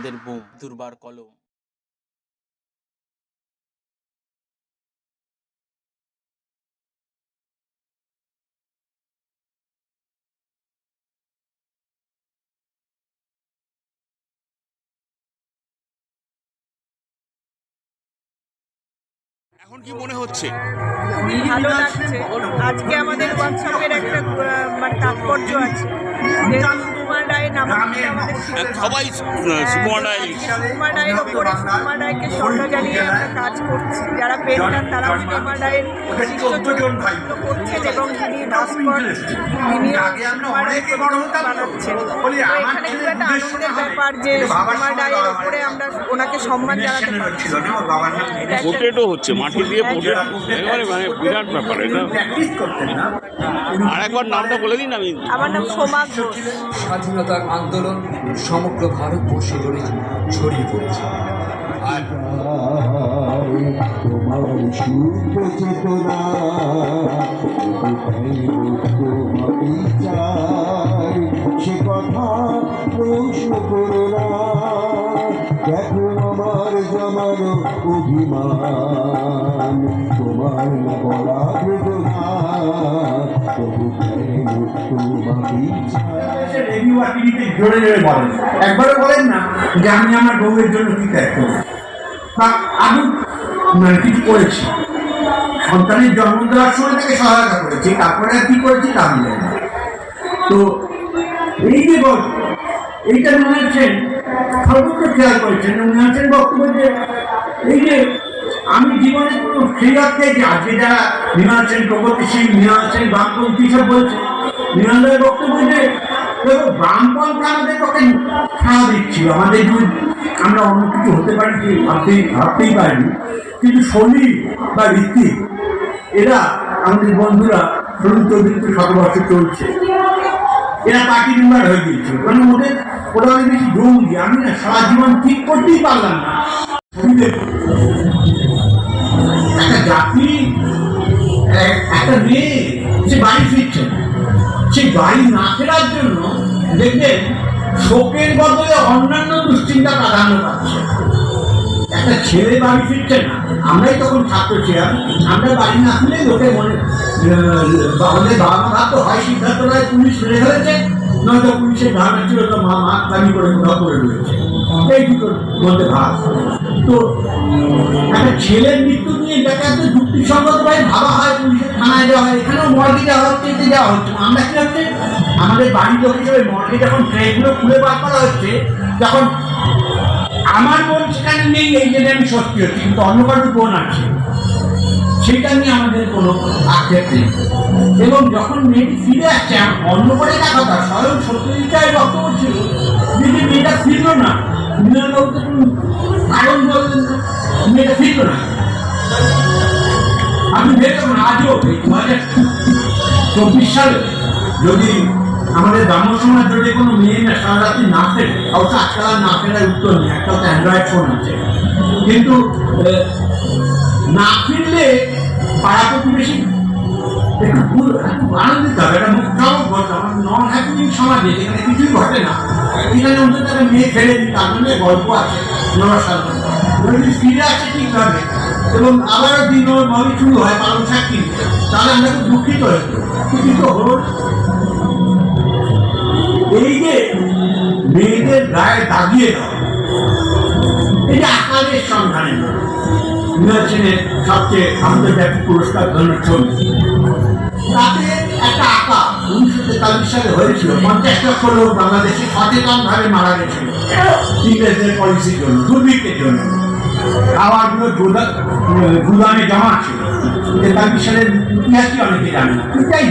আপনাদের বোম দুর্বার কলম। এখন কি মনে হচ্ছে? ভালো লাগছে। আজকে আমাদের ওয়ার্কশপের একটা মানে তাৎপর্য আছে। সুকুমার রায়ের। সবাই সুকুমার রায় সুকুমার রায়ের ওপরে সুকুমার রায়কে স্বর্ণ জানিয়ে আমরা কাজ করছি। যারা পেন্টার তারা সুকুমার রায়ের করছেন এবং যিনি ভাস্কর তিনিও সুকুমার রায়ের বানাচ্ছেন। এখানে খুব একটা আনন্দের ব্যাপার যে সুকুমার রায়ের ওপরে আমরা ওনাকে সম্মান জানাতে পারছি। পোটেটো হচ্ছে মাটি দিয়ে পোটেটো মানে বিরাট ব্যাপার এটা। আর একবার নামটা বলে দিন আমি। আমার নাম সোমা ঘোষ। স্বাধীনতার আন্দোলন সমগ্র ভারতবর্ষে জুড়ে ছড়িয়ে পড়েছে। সে কথা প্রশ্ন জমার অভিমান। তোমার বলেন একবারও বলেন না যে আমি আমার বউয়ের জন্য কি ত্যাগ বা আমি মানে কিছু করেছি? সন্তানের জন্ম দেওয়ার সময় তাকে সহায়তা করেছি, তারপরে কি করেছি তা আমি জানি তো এই যে বল, এইটা মনে হচ্ছেন সর্বত্র খেয়াল করেছেন উনি আছেন বক্তব্য যে এই যে আমি জীবনে কোনো সেই অর্থে যে আজকে যারা মৃণাল সেন প্রগতিশীল মৃণাল সেন বামপন্থী সব বলছে মৃণালের বক্তব্য যে বামপন্থা আমাদের পক্ষে স্বাভাবিক ছিল। আমাদের আমরা অন্য কিছু হতে পারি কি ভাবতেই পারিনি। কিন্তু শরীর বা ঋত্বিক এরা আমাদের বন্ধুরা শরীর চৌধুরী শত বছর চলছে। এরা পার্টি মেম্বার হয়ে গিয়েছিল। কারণ ওদের ওরা অনেক বেশি জঙ্গি আমি না সারা জীবন ঠিক করতেই পারলাম না। একটা জাতি একটা মেয়ে, সে বাড়ি ফিরছে। সেই বাড়ি না ফেরার জন্য দেখবেন শোকের বদলে অন্যান্য দুশ্চিন্তা প্রাধান্য পাচ্ছে। একটা ছেলে বাড়ি ফিরছে না। আমরাই তখন ছাত্র ছিলাম। আমরা বাড়ি না ফিরে লোকে মনে আমাদের বাবা মা ভাবতো হয় সিদ্ধার্থ রায় পুলিশ মেরে ফেলেছে। নয়তো পুলিশের ধারণা ছিল তো মা মা দাবি করে কোথাও করে রয়েছে। এই দুটোর মধ্যে ভাব তো একটা ছেলের মৃত্যু নিয়ে যাকে এত যুক্তিসঙ্গত ভাবে হয়, পুলিশের থানায় যাওয়া হয়, এখানেও মর্গে যাওয়া হচ্ছে, এতে যাওয়া হচ্ছে। আমরা কি হচ্ছে? আমাদের বাড়ির লোক হিসেবে মর্গে যখন ট্রেনগুলো খুলে বার করা হচ্ছে, তখন আমার বোন সেখানে নেই, এই জন্য আমি সত্যি হচ্ছি, কিন্তু অন্য কারোর বোন আছে। সেটা নিয়ে আমাদের কোনো আক্ষেপ নেই। এবং যখন মেয়েটি ফিরে আসছে অন্য করে একটা কথা, স্বয়ং সত্যজিৎটাই বক্তব্য ছিল যে যে মেয়েটা ফিরল না। কারণ না মেয়েটা ফিরল না। আমি দেখলাম আজও এই দু হাজার চব্বিশ সালে। যদি আমাদের ব্রাহ্মণ সমাজ যদি কোনো মেয়ে না সারা রাত্রি না ফেরে অবশ্য আজকাল আর না ফেরার উত্তর নেই, একটা তো অ্যান্ড্রয়েড ফোন আছে। কিন্তু না ফিরলে পাড়া প্রতিবেশী একটু ভুল আনন্দিত হবে একটা মুখ চমক ঘটে আমার নন হ্যাপিনিং সমাজে যেখানে কিছুই ঘটে না এখানে অন্তত একটা মেয়ে ফেলে দিই তার জন্য গল্প আছে নমস্কার ফিরে আসে ঠিকভাবে এবং আবারও দিন ওর শুরু হয় পালন শাক তাহলে আমরা খুব দুঃখিত হয়ে কিন্তু এই যে মেয়েদের গায়ে দাগিয়ে দেওয়া যে আকারের সন্ধানে। সেনের সবচেয়ে আন্তর্জাতিক পুরস্কার ধরনের ছবি গুদামে জমা ছিল তেতাল্লিশ সালের ইতিহাসই অনেকে জানে না এটাই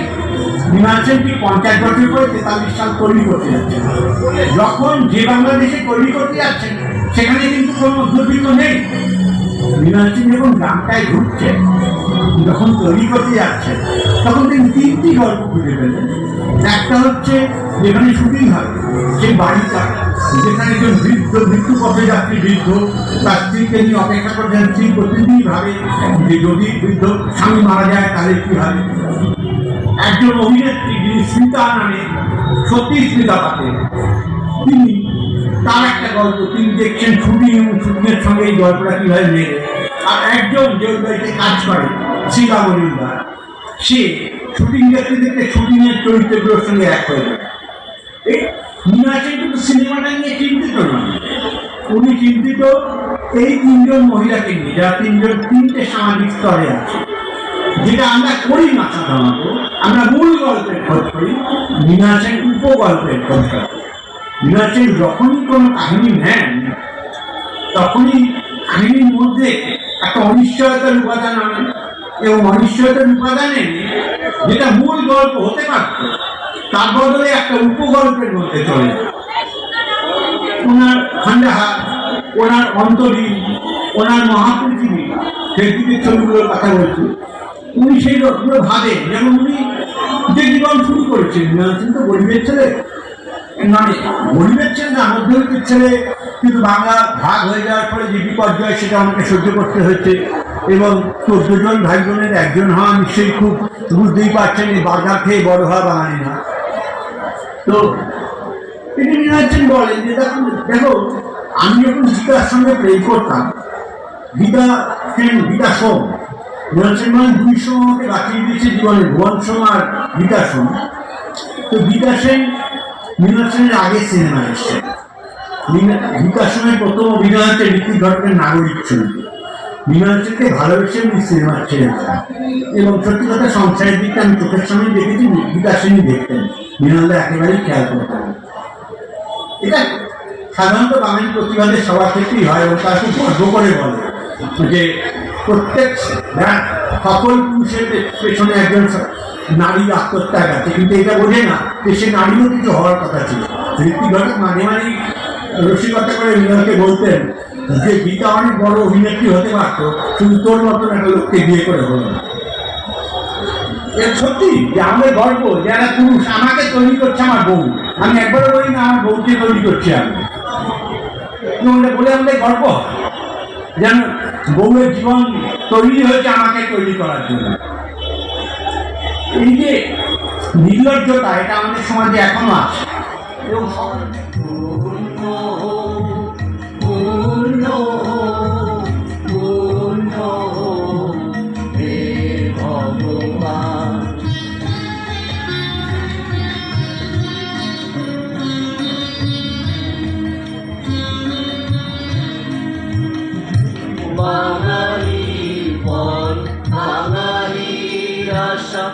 মীমাংসেন ঠিক পঞ্চাশ বছর পরে তেতাল্লিশ সাল তৈরি করতে যাচ্ছেন যখন যে বাংলাদেশে তৈরি করতে যাচ্ছেন সেখানে কিন্তু কোনো দুর্ভিক্ষ নেই মীনাক্ষী যখন গ্রামটায় ঘুরছে যখন তৈরি করতে যাচ্ছে, তখন তিনি তিনটি গল্প খুঁজে পেলেন। একটা হচ্ছে, যেখানে শুটিং হয়, সেই বাড়িটা, যেখানে একজন বৃদ্ধ মৃত্যু পথে যাত্রী বৃদ্ধ, তার স্ত্রীকে নিয়ে অপেক্ষা করছেন স্ত্রী প্রতিদিনই ভাবে যে যদি বৃদ্ধ স্বামী মারা যায়, তাহলে কি হবে? একজন অভিনেত্রী যিনি স্মিতা নামে সত্যি স্মিতা পাতে তিনি তার একটা গল্প, তিনি দেখছেন শুটিং এবং শুটিংয়ের সঙ্গে এই গল্পটা কীভাবে মেলে। আর একজন যে বাড়িতে কাজ করে, শিলা মজুমদার। সে শুটিং দেখতে দেখতে শুটিংয়ের চরিত্রগুলোর সঙ্গে এক হয়ে যায়। এই মীনাক্ষী কিন্তু সিনেমাটা নিয়ে চিন্তিত নয় উনি চিন্তিত, এই তিনজন মহিলাকে নিয়ে যারা তিনজন, তিনটে সামাজিক স্তরে আছে, যেটা আমরা করি না সাধারণত আমরা মূল গল্পের খোঁজ করি। মীনাক্ষী উপগল্পের খোঁজ করি মীনাক্ষী যখনই কোনো কাহিনী নেন, তখনই কাহিনীর মধ্যে একটা অনিশ্চয়তার উপাদান আনেন এবং অনিশ্চয়তার উপাদানে যেটা মূল গল্প হতে পারত, তার বদলে একটা উপগল্পের মধ্যে চলে ওনার খান্ডাহার ওনার অন্তরীণ, ওনার মহাপৃথিবী সেই দিকের ছবিগুলোর কথা বলছি। উনি সেই লোকগুলো ভাবেন যেমন উনি যে জীবন শুরু করেছেন তো গরিবের ছেলে মানে গরিবের না মধ্যবিত্তের ছেলে কিন্তু বাংলা ভাগ হয়ে যাওয়ার পরে যে বিপর্যয় সেটা আমাকে সহ্য করতে হয়েছে। এবং চোদ্দ ভাই বোনের একজন হওয়া নিশ্চয়ই খুব বুঝতেই পারছেন এই বার্গার খেয়ে বড় হওয়া বাঙালি না। তো তিনি মীনাচ্ছেন বলেন যে দেখো দেখো, আমি যখন গীতার সঙ্গে প্রেম করতাম, গীতা সেন গীতা সোম। মীনাচ্ছেন মানে দুই সোম আমাকে বাঁচিয়ে দিয়েছে জীবনে, ভুবন সোম আর গীতা সোম। তো গীতা সেন মীনা আগে সিনেমা এসছে। সেনের প্রথম অভিনয় হচ্ছে ঋতিক ঘটকের নাগরিক ভালোবেসে উনি সিনেমা এবং সত্যি কথা, সংসারের আমি চোখের সামনে দেখেছি দেখতেন। একেবারেই খেয়াল করতেন। এটা সাধারণত বাঙালি প্রতিবাদের সবার ক্ষেত্রেই হয় এবং খুব গর্ব করে বলে যে প্রত্যেক সকল পুরুষের পেছনে একজন নারীর আত্মত্যাগ আছে কিন্তু এটা বোঝে না যে সে নারীরও কিছু হওয়ার কথা ছিল। ঋত্বিক ঘটক মাঝে মাঝে রসিকতা করে মীনাকে বলতেন যে, গীতা অনেক বড় অভিনেত্রী হতে পারতো, শুধু তোর মতন একটা লোককে বিয়ে করে হলো না। সত্যি, যে আমাদের গর্ব যারা পুরুষ, আমাকে তৈরি করছে আমার বউ। আমি একবারও বলি না আমার বউকে তৈরি করছি আমি। বলে আমাদের হয়। যেন বউয়ের জীবন তৈরি হয়েছে আমাকে তৈরি করার জন্য। এই যে নির্লজ্জতা, এটা আমাদের সমাজে এখনও আছে। এবং বাঙালি পর বাঙালির আশা।